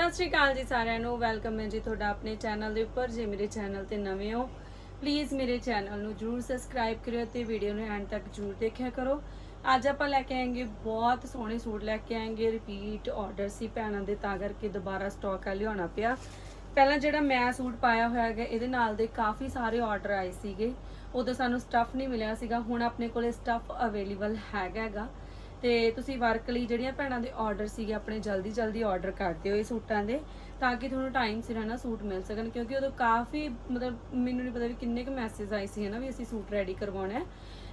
ਸਤਿ ਸ਼੍ਰੀ ਅਕਾਲ ਜੀ ਸਾਰਿਆਂ ਨੂੰ। ਵੈਲਕਮ ਹੈ ਜੀ ਤੁਹਾਡਾ ਆਪਣੇ ਚੈਨਲ ਦੇ ਉੱਪਰ। ਜੇ ਮੇਰੇ ਚੈਨਲ ਤੇ ਨਵੇਂ ਹੋ ਪਲੀਜ਼ ਮੇਰੇ ਚੈਨਲ ਨੂੰ ਜਰੂਰ ਸਬਸਕ੍ਰਾਈਬ ਕਰਿਓ ਤੇ ਵੀਡੀਓ ਨੂੰ ਐਂਡ ਤੱਕ ਜਰੂਰ ਦੇਖਿਆ ਕਰੋ। ਅੱਜ ਆਪਾਂ ਲੈ ਕੇ ਆਏਗੇ ਬਹੁਤ ਸੋਹਣੇ ਸੂਟ ਲੈ ਕੇ ਆਏਗੇ। ਰਿਪੀਟ ਆਰਡਰ ਸੀ ਭੈਣਾਂ ਦੇ, ਤਾਂ ਕਰਕੇ ਦੁਬਾਰਾ ਸਟਾਕ ਆ ਲਿਆਉਣਾ ਪਿਆ। ਪਹਿਲਾਂ ਜਿਹੜਾ ਮੈਂ ਸੂਟ ਪਾਇਆ ਹੋਇਆ ਹੈਗਾ, ਇਹਦੇ ਨਾਲ ਦੇ ਕਾਫੀ ਸਾਰੇ ਆਰਡਰ ਆਏ ਸੀਗੇ। ਉਦੋਂ ਸਾਨੂੰ ਸਟੱਫ ਨਹੀਂ ਮਿਲਿਆ ਸੀਗਾ। ਹੁਣ ਆਪਣੇ ਕੋਲੇ ਸਟੱਫ ਅਵੇਲੇਬਲ ਹੈਗਾ ਹੈਗਾ। ਤੇ ਤੁਸੀਂ ਵਰਕ ਲਈ ਜਿਹੜੀਆਂ ਭੈਣਾਂ ਦੇ ਆਰਡਰ ਸੀਗੇ, ਆਪਣੇ ਜਲਦੀ ਜਲਦੀ ਆਰਡਰ ਕਰ ਦਿਓ ਇਹ ਸੂਟਾਂ ਦੇ, ਤਾਂ ਕਿ ਤੁਹਾਨੂੰ ਟਾਈਮ ਸਿਰ ਨਾ ਸੂਟ ਮਿਲ ਸਕਣ, ਕਿਉਂਕਿ ਉਦੋਂ ਕਾਫੀ ਮਤਲਬ ਮੈਨੂੰ ਨਹੀਂ ਪਤਾ ਵੀ ਕਿੰਨੇ ਕੁ ਮੈਸੇਜ ਆਏ ਸੀ ਹਨਾ ਵੀ ਅਸੀਂ ਸੂਟ ਰੈਡੀ ਕਰਵਾਉਣਾ ਹੈ।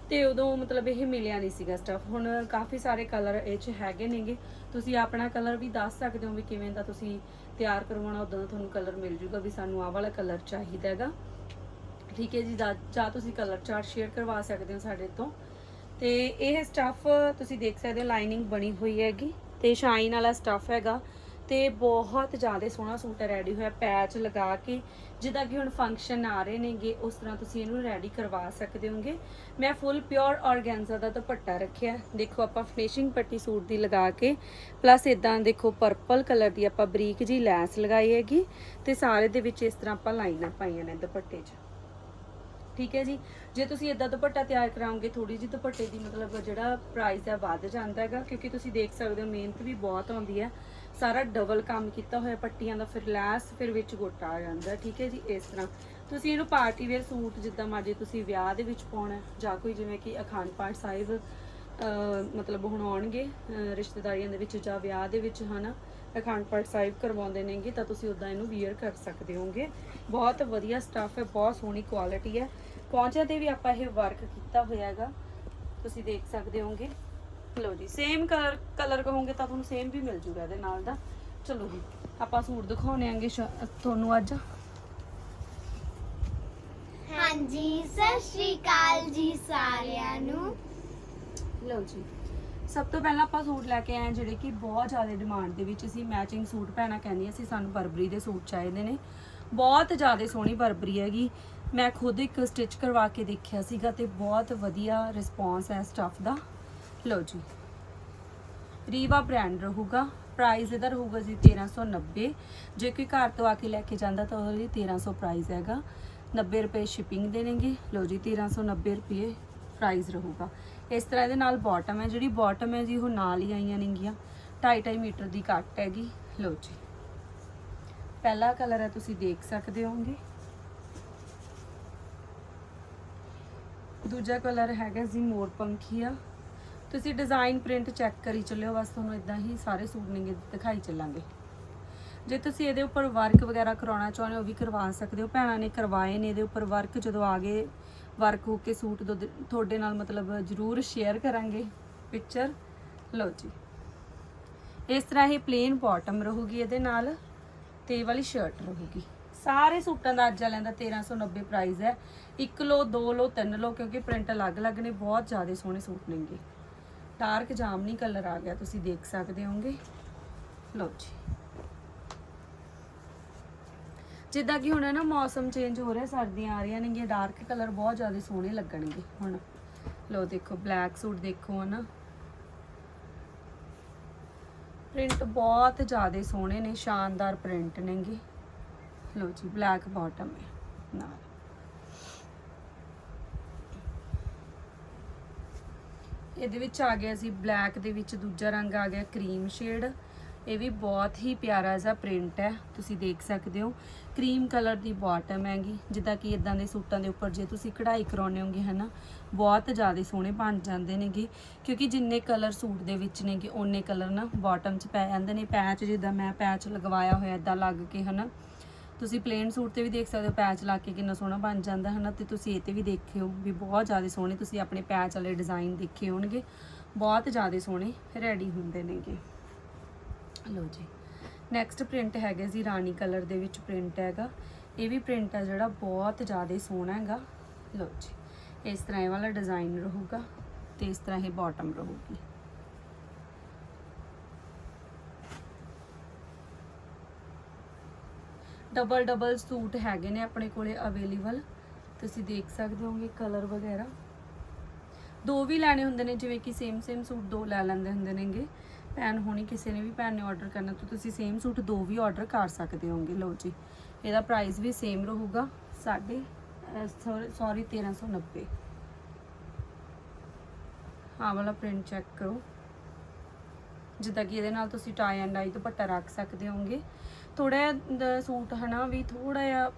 ਤੇ ਉਦੋਂ ਮਤਲਬ ਇਹ ਮਿਲਿਆ ਨਹੀਂ ਸੀਗਾ ਸਟਫ ਹੁਣ ਕਾਫੀ ਸਾਰੇ ਕਲਰ ਇਹ ਚ ਹੈਗੇ ਨੇਗੇ। ਤੁਸੀਂ ਆਪਣਾ ਕਲਰ ਵੀ ਦੱਸ ਸਕਦੇ ਹੋ ਵੀ ਕਿਵੇਂ ਦਾ ਤੁਸੀਂ ਤਿਆਰ ਕਰਵਾਉਣਾ, ਉਦੋਂ ਦਾ ਤੁਹਾਨੂੰ ਕਲਰ ਮਿਲ ਜੂਗਾ ਵੀ ਸਾਨੂੰ ਆਹ ਵਾਲਾ ਕਲਰ ਚਾਹੀਦਾ ਹੈਗਾ। ਠੀਕ ਹੈ ਜੀ, ਜਾਂ ਤੁਸੀਂ ਕਲਰ ਚਾਰਟ ਸ਼ੇਅਰ ਕਰਵਾ ਸਕਦੇ ਹੋ ਸਾਡੇ ਤੋਂ। ਤੇ ਇਹ ਸਟੱਫ ਤੁਸੀਂ ਦੇਖ ਸਕਦੇ ਹੋ ਲਾਈਨਿੰਗ ਬਣੀ ਹੋਈ ਹੈਗੀ ਤੇ ਸ਼ਾਈਨ ਵਾਲਾ ਸਟੱਫ ਹੈਗਾ ਤੇ ਬਹੁਤ ਜ਼ਿਆਦਾ ਸੋਹਣਾ ਸੂਟ ਰੈਡੀ ਹੋਇਆ ਪੈਚ ਲਗਾ ਕੇ, ਜਿੱਦਾਂ ਕਿ ਹੁਣ ਫੰਕਸ਼ਨ ਆ ਰਹੇ ਨੇਗੇ, ਉਸ ਤਰ੍ਹਾਂ ਤੁਸੀਂ ਇਹਨੂੰ ਰੈਡੀ ਕਰਵਾ ਸਕਦੇ ਹੋਗੇ। ਮੈਂ ਫੁੱਲ ਪਿਓਰ ਆਰਗੈਂਜ਼ਾ ਦਾ ਦੁਪੱਟਾ ਰੱਖਿਆ। ਦੇਖੋ ਆਪਾਂ ਫਿਨਿਸ਼ਿੰਗ ਪੱਟੀ ਸੂਟ ਦੀ ਲਗਾ ਕੇ ਪਲੱਸ ਇਦਾਂ ਦੇਖੋ ਪਰਪਲ ਕਲਰ ਦੀ ਆਪਾਂ ਬਰੀਕ ਜੀ ਲੈਸ ਲਗਾਈ ਹੈਗੀ ਤੇ ਸਾਰੇ ਦੇ ਵਿੱਚ ਇਸ ਤਰ੍ਹਾਂ ਆਪਾਂ ਲਾਈਨਾਂ ਪਾਈਆਂ ਨੇ ਦੁਪੱਟੇ 'ਚ। ਠੀਕ ਹੈ ਜੀ। ਜੇ ਤੁਸੀਂ ਇਦਾਂ ਦੁਪੱਟਾ ਤਿਆਰ ਕਰਾਓਗੇ ਥੋੜੀ ਜਿਹੀ ਦੁਪੱਟੇ ਦੀ ਮਤਲਬ ਜਿਹੜਾ ਪ੍ਰਾਈਸ ਹੈ ਵੱਧ ਜਾਂਦਾ ਹੈਗਾ, ਕਿਉਂਕਿ ਤੁਸੀਂ ਦੇਖ ਸਕਦੇ ਹੋ ਮਿਹਨਤ ਵੀ ਬਹੁਤ ਆਉਂਦੀ ਹੈ। ਸਾਰਾ ਡਬਲ ਕੰਮ ਕੀਤਾ ਹੋਇਆ, ਪੱਟੀਆਂ ਦਾ ਫਿਰ ਲੈਸ, ਫਿਰ ਵਿੱਚ ਗੋਟਾ ਆ ਜਾਂਦਾ, ਠੀਕ ਹੈ ਜੀ, ਇਸ ਤਰ੍ਹਾਂ। ਤੁਸੀਂ ਇਹਨੂੰ ਪਾਰਟੀ ਵੇਅਰ ਸੂਟ ਜਿੱਦਾਂ ਮਰਜ਼ੀ ਤੁਸੀਂ ਵਿਆਹ ਦੇ ਵਿੱਚ ਪਾਉਣਾ, ਜਾਂ ਕੋਈ ਜਿਵੇਂ ਕਿ ਅਖੰਡ ਪਾਠ ਸਾਹਿਬ ਮਤਲਬ ਹੁਣ ਆਉਣਗੇ ਰਿਸ਼ਤੇਦਾਰੀਆਂ ਦੇ ਵਿੱਚ ਜਾਂ ਵਿਆਹ ਦੇ ਵਿੱਚ, ਹਨਾ। ਅਖੰਡ ਪਾਠ ਸਾਹਿਬ ਕਰਵਾਉਂਦੇ ਨੇਗੇ ਤਾਂ ਤੁਸੀਂ ਉਦਾਂ ਇਹਨੂੰ ਵੀਅਰ ਕਰ ਸਕਦੇ ਹੋਗੇ। ਬਹੁਤ ਵਧੀਆ ਸਟੱਫ ਹੈ ਬਹੁਤ ਸੋਹਣੀ ਕੁਆਲਿਟੀ ਹੈ। ਪਹੁੰਚਿਆਂ ਤੇ ਵੀ ਆਪਾਂ ਇਹ ਵਰਕ ਕੀਤਾ ਹੋਇਆ ਹੈਗਾ। ਤੁਸੀਂ ਦੇਖ ਸਕਦੇ ਹੋਗੇ। ਲਓ ਜੀ ਸੇਮ ਕਲਰ ਕਲਰ ਕਹੋਗੇ ਤਾਂ ਤੁਹਾਨੂੰ ਸੇਮ ਵੀ ਮਿਲ ਜੂਗਾ ਇਹਦੇ ਨਾਲ ਦਾ। ਚਲੋ ਜੀ ਆਪਾਂ ਸੂਟ ਦਿਖਾਉਣੇ ਆਂਗੇ ਤੁਹਾਨੂੰ ਅੱਜ। ਹਾਂਜੀ ਸਤਿ ਸ਼੍ਰੀ ਅਕਾਲ ਜੀ ਸਾਰਿਆਂ ਨੂੰ। ਲਓ ਜੀ ਸਭ ਤੋਂ ਪਹਿਲਾਂ ਆਪਾਂ ਸੂਟ ਲੈ ਕੇ ਆਏ ਹਾਂ, ਜਿਹੜੇ ਕਿ ਬਹੁਤ ਜ਼ਿਆਦਾ ਡਿਮਾਂਡ ਦੇ ਵਿੱਚ ਸੀ ਮੈਚਿੰਗ ਸੂਟ ਭੈਣਾਂ ਕਹਿੰਦੀਆਂ ਸੀ ਸਾਨੂੰ ਬਰਬਰੀ ਦੇ ਸੂਟ ਚਾਹੀਦੇ ਨੇ। ਬਹੁਤ ਜ਼ਿਆਦਾ ਸੋਹਣੀ ਬਰਬਰੀ ਹੈਗੀ। ਮੈਂ ਖੁਦ ਇੱਕ ਸਟਿਚ ਕਰਵਾ ਕੇ ਦੇਖਿਆ ਸੀਗਾ ਤੇ ਬਹੁਤ ਵਧੀਆ ਰਿਸਪੌਂਸ ਹੈ ਸਟਫ ਦਾ। ਲਓ ਜੀ। ਰੀਵਾ ਬ੍ਰਾਂਡ ਰਹੂਗਾ। ਪ੍ਰਾਈਸ ਇਹਦਾ ਰਹੂਗਾ ਜੀ 1390 ਜੇ ਕੋਈ ਘਰ ਤੋਂ ਆ ਕੇ ਲੈ ਕੇ ਜਾਂਦਾ ਤਾਂ ਉਹਦੇ ਲਈ 1300 ਪ੍ਰਾਈਸ ਹੈਗਾ। 90 ਰੁਪਏ ਸ਼ਿਪਿੰਗ ਦੇਣਗੇ। ਲਓ ਜੀ 1390 ਰੁਪਏ ਪ੍ਰਾਈਸ ਰਹੂਗਾ। ਇਸ ਤਰ੍ਹਾਂ ਇਹਦੇ ਨਾਲ ਬਾਟਮ ਹੈ, ਜਿਹੜੀ ਬਾਟਮ ਹੈ ਜੀ, ਉਹ ਨਾਲ ਹੀ ਆਈਆਂ ਨੇਗੀਆਂ 2.5 ਮੀਟਰ ਦੀ ਕੱਟ ਹੈਗੀ। ਲਓ ਜੀ। ਪਹਿਲਾ ਕਲਰ ਹੈ, ਤੁਸੀਂ ਦੇਖ ਸਕਦੇ ਹੋਗੇ ਦੂਜਾ ਕਲਰ ਹੈਗਾ ਜੀ, ਮੋਰ ਪੰਖੀਆ। ਤੁਸੀਂ ਡਿਜ਼ਾਈਨ ਪ੍ਰਿੰਟ ਚੈੱਕ ਕਰੀ ਚੱਲਿਓ, ਬਸ ਤੁਹਾਨੂੰ ਇਦਾਂ ਹੀ ਸਾਰੇ ਸੂਟ ਨੇਗੇ ਦਿਖਾਈ ਚੱਲਾਂਗੇ। ਜੇ ਤੁਸੀਂ ਇਹਦੇ ਉੱਪਰ ਵਰਕ ਵਗੈਰਾ ਕਰਾਉਣਾ ਚਾਹੁੰਦੇ ਹੋ, ਉਹ ਵੀ ਕਰਵਾ ਸਕਦੇ ਹੋ। ਭੈਣਾਂ ਨੇ ਕਰਵਾਏ ਨੇ ਇਹਦੇ ਉੱਪਰ ਵਰਕ ਜਦੋਂ ਆ ਗਏ ਵਰਕ ਹੋ ਕੇ ਸੂਟ ਦੋ- ਤੁਹਾਡੇ ਨਾਲ ਮਤਲਬ ਜ਼ਰੂਰ ਸ਼ੇਅਰ ਕਰਾਂਗੇ ਪਿਕਚਰ ਲਓ ਜੀ। ਇਸ ਤਰ੍ਹਾਂ ਇਹ ਪਲੇਨ ਬਾਟਮ ਰਹੂਗੀ ਇਹਦੇ ਨਾਲ ਤੇ ਇਹ ਵਾਲੀ ਸ਼ਰਟ ਰਹੂਗੀ। ਸਾਰੇ ਸੂਟਾਂ ਦਾ ਅੱਜ ਵਾਲਿਆਂ ਦਾ 1390 ਪ੍ਰਾਈਸ ਹੈ। ਇੱਕ ਲੋ ਦੋ ਲੋ ਤਿੰਨ ਲੋ ਕਿਉਂਕਿ ਪ੍ਰਿੰਟ ਅਲੱਗ-ਅਲੱਗ ਨੇ, ਬਹੁਤ ਜ਼ਿਆਦਾ ਸੋਹਣੇ ਸੂਟ ਨੇਗੇ। ਡਾਰਕ ਜਾਮਨੀ ਕਲਰ ਆ ਗਿਆ, ਤੁਸੀਂ ਦੇਖ ਸਕਦੇ ਹੋਗੇ। ਲਓ ਜੀ। ਜਿੱਦਾਂ ਕਿ ਹੁਣ ਨਾ ਮੌਸਮ ਚੇਂਜ ਹੋ ਰਿਹਾ, ਸਰਦੀਆਂ ਆ ਰਹੀਆਂ ਨੇਗੀਆਂ ਡਾਰਕ ਕਲਰ ਬਹੁਤ ਜ਼ਿਆਦਾ ਸੋਹਣੇ ਲੱਗਣਗੇ ਹੁਣ। ਲਓ ਦੇਖੋ ਬਲੈਕ ਸੂਟ ਦੇਖੋ ਹਨਾ। ਪ੍ਰਿੰਟ ਬਹੁਤ ਜ਼ਿਆਦਾ ਸੋਹਣੇ ਨੇ, ਸ਼ਾਨਦਾਰ ਪ੍ਰਿੰਟ ਨੇਗੇ। ਲਓ ਜੀ ਬਲੈਕ ਬਾਟਮ ਹੈ, ਨਾਲ। ਇਹਦੇ ਵਿੱਚ ਆ ਗਿਆ ਸੀ ਬਲੈਕ ਦੇ ਵਿੱਚ ਦੂਜਾ ਰੰਗ ਆ ਗਿਆ ਕਰੀਮ ਸ਼ੇਡ ਇਹ ਵੀ ਬਹੁਤ ਹੀ ਪਿਆਰਾ ਜਿਹਾ ਪ੍ਰਿੰਟ ਹੈ, ਤੁਸੀਂ ਦੇਖ ਸਕਦੇ ਹੋ। ਕਰੀਮ ਕਲਰ ਦੀ ਬਾਟਮ ਹੈਗੀ, ਜਿੱਦਾਂ ਕਿ ਇਦਾਂ ਦੇ ਸੂਟਾਂ ਦੇ ਉੱਪਰ ਜੇ ਤੁਸੀਂ ਕਢਾਈ ਕਰਾਉਣੇ ਹੋਗੇ ਹਨਾ, ਬਹੁਤ ਜ਼ਿਆਦਾ ਸੋਹਣੇ ਬਣ ਜਾਂਦੇ ਨੇਗੇ। ਕਿਉਂਕਿ ਜਿੰਨੇ ਕਲਰ ਸੂਟ ਦੇ ਵਿੱਚ ਨੇਗੇ, ਓਨੇ ਕਲਰ ਨਾ ਬਾਟਮ 'ਚ ਪੈ ਜਾਂਦੇ ਨੇ। ਪੈਚ ਜਿੱਦਾਂ ਮੈਂ ਪੈਚ ਲਗਵਾਇਆ ਹੋਇਆ ਇਦਾਂ ਲੱਗ ਕੇ ਹਨਾ। ਤੁਸੀਂ ਪਲੇਨ ਸੂਟ ਤੇ ਵੀ ਦੇਖ ਸਕਦੇ ਹੋ, ਪੈਚ ਲਾ ਕੇ ਕਿੰਨਾ ਸੋਹਣਾ ਬਣ ਜਾਂਦਾ ਹੈ ਨਾ ਤੇ ਤੁਸੀਂ ਇਹ ਤੇ ਵੀ ਦੇਖਿਓ ਵੀ ਬਹੁਤ ਜ਼ਿਆਦਾ ਸੋਹਣੇ ਤੁਸੀਂ ਆਪਣੇ ਪੈਚ ਵਾਲੇ ਡਿਜ਼ਾਈਨ ਦੇਖੇ ਹੋਣਗੇ। ਬਹੁਤ ਜ਼ਿਆਦਾ ਸੋਹਣੇ ਰੈਡੀ ਹੁੰਦੇ ਨੇਗੇ। ਲਓ ਜੀ। ਨੈਕਸਟ ਪ੍ਰਿੰਟ ਹੈਗਾ ਜੀ, ਰਾਣੀ ਕਲਰ ਦੇ ਵਿੱਚ ਪ੍ਰਿੰਟ ਹੈਗਾ। ਇਹ ਵੀ ਪ੍ਰਿੰਟ ਹੈ ਜਿਹੜਾ ਬਹੁਤ ਜ਼ਿਆਦਾ ਸੋਹਣਾ ਹੈਗਾ। ਲਓ ਜੀ, ਇਸ ਤਰ੍ਹਾਂ ਇਹ ਵਾਲਾ ਡਿਜ਼ਾਈਨ ਰਹੂਗਾ ਤੇ ਇਸ ਤਰ੍ਹਾਂ ਇਹ ਬਾਟਮ ਰਹੂਗੀ। ਡਬਲ ਡਬਲ ਸੂਟ ਹੈਗੇ ਨੇ ਆਪਣੇ ਕੋਲੇ ਅਵੇਲੇਬਲ ਤੁਸੀਂ ਦੇਖ ਸਕਦੇ ਹੋਗੇ ਕਲਰ ਵਗੈਰਾ। ਦੋ ਵੀ ਲੈਣੇ ਹੁੰਦੇ ਨੇ, ਜਿਵੇਂ ਕਿ ਸੇਮ ਸੇਮ ਸੂਟ ਦੋ ਲੈ ਲੈਂਦੇ ਹੁੰਦੇ ਨੇਗੇ। ਭੈਣ ਹੋਣੀ, ਕਿਸੇ ਨੇ ਵੀ ਭੈਣ ਨੇ ਆਰਡਰ ਕਰਨਾ, ਤਾਂ ਤੁਸੀਂ ਸੇਮ ਸੂਟ ਦੋ ਵੀ ਆਰਡਰ ਕਰ ਸਕਦੇ ਹੋਗੇ ਲਓ ਜੀ, ਇਹਦਾ ਪ੍ਰਾਈਸ ਵੀ ਸੇਮ ਰਹੂਗਾ, ਸਾਡੇ ਸੌਰੀ 1390 ਹਾਂ ਵਾਲਾ ਪ੍ਰਿੰਟ ਚੈੱਕ ਕਰੋ। ਜਿੱਦਾਂ ਕਿ ਇਹਦੇ ਨਾਲ ਤੁਸੀਂ ਟਾਈ ਐਂਡ ਆਈ ਦੁਪੱਟਾ ਰੱਖ ਸਕਦੇ ਹੋਗੇ ਥੋੜਾ ਜਿਹਾ ਸੂਟ ਹਨਾ, ਵੀ ਥੋੜਾ ਜਿਹਾ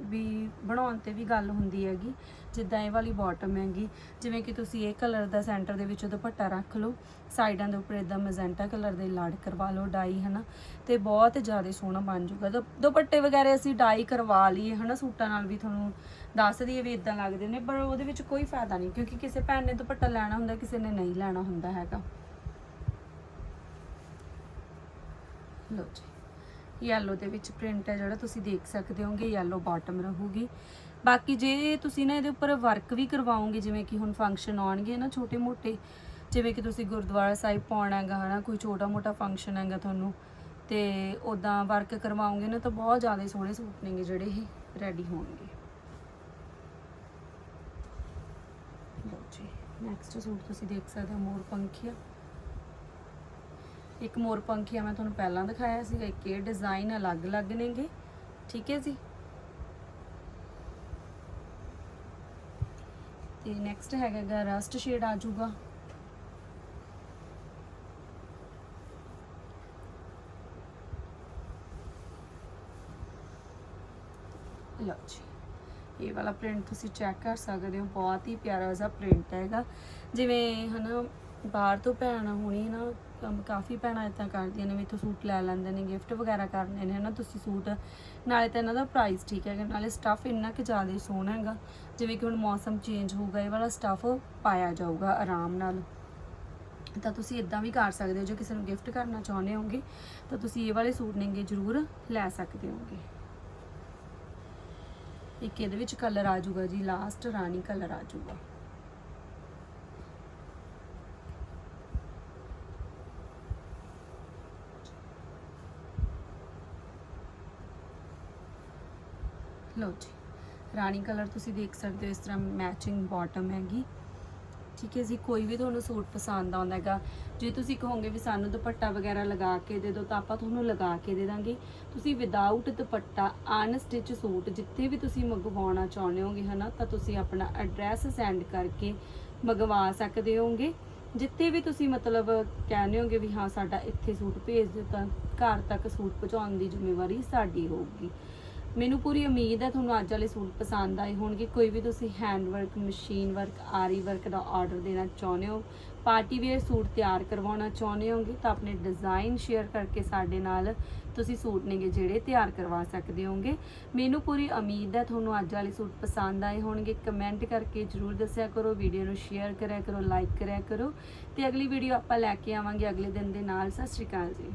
ਵੀ ਬਣਾਉਣ ਤੇ ਵੀ ਗੱਲ ਹੁੰਦੀ ਹੈਗੀ, ਜਿੱਦਾਂ ਇਹ ਵਾਲੀ ਬਾਟਮ ਹੈਗੀ ਜਿਵੇਂ ਕਿ ਤੁਸੀਂ ਇਹ ਕਲਰ ਦਾ ਸੈਂਟਰ ਦੇ ਵਿੱਚ ਦੁਪੱਟਾ ਰੱਖ ਲਓ, ਸਾਈਡਾਂ ਦੇ ਉੱਪਰ ਇਦਾਂ ਮੈਜੈਂਟਾ ਕਲਰ ਦੇ ਲੜ ਕਰਵਾ ਲਓ ਡਾਈ ਹਨਾ, ਤੇ ਬਹੁਤ ਜ਼ਿਆਦਾ ਸੋਹਣਾ ਬਣ ਜਾਊਗਾ। ਦੁਪੱਟੇ ਵਗੈਰਾ ਅਸੀਂ ਡਾਈ ਕਰਵਾ ਲਈਏ, ਹਨਾ, ਸੂਟਾਂ ਨਾਲ ਵੀ ਤੁਹਾਨੂੰ ਦੱਸ ਦਈਏ ਵੀ ਇਦਾਂ ਲੱਗਦੇ ਨੇ, ਪਰ ਉਹਦੇ ਵਿੱਚ ਕੋਈ ਫਾਇਦਾ ਨਹੀਂ, ਕਿਉਂਕਿ ਕਿਸੇ ਭੈਣ ਨੇ ਦੁਪੱਟਾ ਲੈਣਾ ਹੁੰਦਾ, ਕਿਸੇ ਨੇ ਨਹੀਂ ਲੈਣਾ ਹੁੰਦਾ ਹੈਗਾ। ਲਓ ਜੀ। ਯੈਲੋ ਦੇ ਵਿੱਚ ਪ੍ਰਿੰਟ ਹੈ ਜਿਹੜਾ ਤੁਸੀਂ ਦੇਖ ਸਕਦੇ ਹੋਗੇ ਯੈਲੋ ਬਾਟਮ ਰਹੂਗੀ। ਬਾਕੀ ਜੇ ਤੁਸੀਂ ਨਾ ਇਹਦੇ ਉੱਪਰ ਵਰਕ ਵੀ ਕਰਵਾਓਗੇ, ਜਿਵੇਂ ਕਿ ਹੁਣ ਫੰਕਸ਼ਨ ਆਉਣਗੇ ਨਾ ਛੋਟੇ ਮੋਟੇ, ਜਿਵੇਂ ਕਿ ਤੁਸੀਂ ਗੁਰਦੁਆਰਾ ਸਾਹਿਬ ਪਾਉਣਾ ਹੈਗਾ, ਹਨਾ, ਕੋਈ ਛੋਟਾ ਮੋਟਾ ਫੰਕਸ਼ਨ ਹੈਗਾ ਤੁਹਾਨੂੰ, ਤੇ ਉਦਾਂ ਵਰਕ ਕਰਵਾਉਂਗੇ ਨਾ ਤਾਂ ਬਹੁਤ ਜ਼ਿਆਦਾ ਸੋਹਣੇ ਸੂਟ ਨੇਗੇ ਜਿਹੜੇ ਇਹ ਰੈਡੀ ਹੋਣਗੇ। ਲਓ ਜੀ ਨੈਕਸਟ ਸੂਟ ਤੁਸੀਂ ਦੇਖ ਸਕਦੇ ਹੋ, ਮੋਰ ਪੰਖੀਆ। ਇੱਕ ਮੋਰ ਪੰਖੀਆ ਮੈਂ ਤੁਹਾਨੂੰ ਪਹਿਲਾਂ ਦਿਖਾਇਆ ਸੀਗਾ, ਇੱਕ ਇਹ ਡਿਜ਼ਾਈਨ ਅਲੱਗ-ਅਲੱਗ ਨੇਗੇ। ਠੀਕ ਹੈ ਜੀ? ਤੇ ਨੈਕਸਟ ਹੈਗਾ ਰਸਟ ਸ਼ੇਡ ਆ ਜਾਊਗਾ। ਲਓ ਜੀ, ਇਹ ਵਾਲਾ ਪ੍ਰਿੰਟ ਤੁਸੀਂ ਚੈੱਕ ਕਰ ਸਕਦੇ ਹੋ, ਬਹੁਤ ਹੀ ਪਿਆਰਾ ਜਿਹਾ ਪ੍ਰਿੰਟ ਹੈਗਾ। ਜਿਵੇਂ ਹਨਾ ਬਾਹਰ ਤੋਂ ਭੈਣ ਹੋਣੀ ਨਾ ਕੰਮ ਕਾਫੀ ਭੈਣਾਂ ਇਦਾਂ ਕਰਦੀਆਂ ਨੇ ਵੀ ਇੱਥੋਂ ਸੂਟ ਲੈ ਲੈਂਦੇ ਨੇ ਗਿਫਟ ਵਗੈਰਾ ਕਰਨੇ ਨੇ, ਹਨਾ ਤੁਸੀਂ ਸੂਟ। ਨਾਲੇ ਤਾਂ ਇਹਨਾਂ ਦਾ ਪ੍ਰਾਈਸ ਠੀਕ ਹੈਗਾ, ਨਾਲੇ ਸਟੱਫ ਇੰਨਾ ਕਿ ਜ਼ਿਆਦਾ ਹੀ ਸੋਹਣਾ ਹੈਗਾ, ਜਿਵੇਂ ਕਿ ਹੁਣ ਮੌਸਮ ਚੇਂਜ ਹੋਊਗਾ, ਇਹ ਵਾਲਾ ਸਟੱਫ ਪਾਇਆ ਜਾਊਗਾ ਆਰਾਮ ਨਾਲ। ਤਾਂ ਤੁਸੀਂ ਇਦਾਂ ਵੀ ਕਰ ਸਕਦੇ ਹੋ, ਜੇ ਕਿਸੇ ਨੂੰ ਗਿਫਟ ਕਰਨਾ ਚਾਹੁੰਦੇ ਹੋਗੇ ਤਾਂ ਤੁਸੀਂ ਇਹ ਵਾਲੇ ਸੂਟ ਨੇਗੇ ਜ਼ਰੂਰ ਲੈ ਸਕਦੇ ਹੋਗੇ ਇੱਕ ਇਹਦੇ ਵਿੱਚ ਕਲਰ ਆ ਜਾਊਗਾ ਜੀ ਲਾਸਟ ਰਾਣੀ ਕਲਰ ਆ ਜਾਊਗਾ। ਲਓ ਜੀ, ਰਾਣੀ ਕਲਰ ਤੁਸੀਂ ਦੇਖ ਸਕਦੇ ਹੋ, ਇਸ ਤਰ੍ਹਾਂ ਮੈਚਿੰਗ ਬਾਟਮ ਹੈਗੀ। ਠੀਕ ਹੈ ਜੀ, ਕੋਈ ਵੀ ਤੁਹਾਨੂੰ ਸੂਟ ਪਸੰਦ ਆਉਂਦਾ ਹੈਗਾ, ਜੇ ਤੁਸੀਂ ਕਹੋਗੇ ਵੀ ਸਾਨੂੰ ਦੁਪੱਟਾ ਵਗੈਰਾ ਲਗਾ ਕੇ ਦੇ ਦਿਓ, ਤਾਂ ਆਪਾਂ ਤੁਹਾਨੂੰ ਲਗਾ ਕੇ ਦੇ ਦਾਂਗੇ। ਤੁਸੀਂ ਵਿਦਆਊਟ ਦੁਪੱਟਾ ਅਨਸਟਿਚ ਸੂਟ ਜਿੱਥੇ ਵੀ ਤੁਸੀਂ ਮੰਗਵਾਉਣਾ ਚਾਹੁੰਦੇ ਹੋਗੇ, ਹਨਾ, ਤਾਂ ਤੁਸੀਂ ਆਪਣਾ ਐਡਰੈਸ ਸੈਂਡ ਕਰਕੇ ਮੰਗਵਾ ਸਕਦੇ ਹੋਗੇ। ਜਿੱਥੇ ਵੀ ਤੁਸੀਂ ਮਤਲਬ ਕਹਿੰਦੇ ਹੋਗੇ ਵੀ ਹਾਂ, ਸਾਡਾ ਇੱਥੇ ਸੂਟ ਭੇਜ ਦਿਓ ਤਾਂ ਘਰ ਤੱਕ ਸੂਟ ਪਹੁੰਚਾਉਣ ਦੀ ਜ਼ਿੰਮੇਵਾਰੀ ਸਾਡੀ ਹੋਊਗੀ। ਮੈਨੂੰ ਪੂਰੀ ਉਮੀਦ ਹੈ ਤੁਹਾਨੂੰ ਅੱਜ ਵਾਲੇ ਸੂਟ ਪਸੰਦ ਆਏ ਹੋਣਗੇ। ਕੋਈ ਵੀ ਤੁਸੀਂ ਹੈਂਡ ਵਰਕ ਮਸ਼ੀਨ ਵਰਕ ਆਰੀ ਵਰਕ ਦਾ ਆਰਡਰ ਦੇਣਾ ਚਾਹੁੰਦੇ ਹੋ ਪਾਰਟੀ ਵੇਅਰ ਸੂਟ ਤਿਆਰ ਕਰਵਾਉਣਾ ਚਾਹੁੰਦੇ ਹੋਗੇ, ਤਾਂ ਆਪਣੇ ਡਿਜ਼ਾਈਨ ਸ਼ੇਅਰ ਕਰਕੇ ਸਾਡੇ ਨਾਲ ਤੁਸੀਂ ਸੂਟ ਨੇਗੇ ਜਿਹੜੇ ਤਿਆਰ ਕਰਵਾ ਸਕਦੇ ਹੋਗੇ। ਮੈਨੂੰ ਪੂਰੀ ਉਮੀਦ ਹੈ ਤੁਹਾਨੂੰ ਅੱਜ ਵਾਲੇ ਸੂਟ ਪਸੰਦ ਆਏ ਹੋਣਗੇ। ਕਮੈਂਟ ਕਰਕੇ ਜਰੂਰ ਦੱਸਿਆ ਕਰੋ ਵੀਡੀਓ ਨੂੰ ਸ਼ੇਅਰ ਕਰਿਆ ਕਰੋ ਲਾਈਕ ਕਰਿਆ ਕਰੋ। ਤੇ ਅਗਲੀ ਵੀਡੀਓ ਆਪਾਂ ਲੈ ਕੇ ਆਵਾਂਗੇ ਅਗਲੇ ਦਿਨ ਦੇ ਨਾਲ। ਸਤਿ ਸ਼੍ਰੀ ਅਕਾਲ ਜੀ।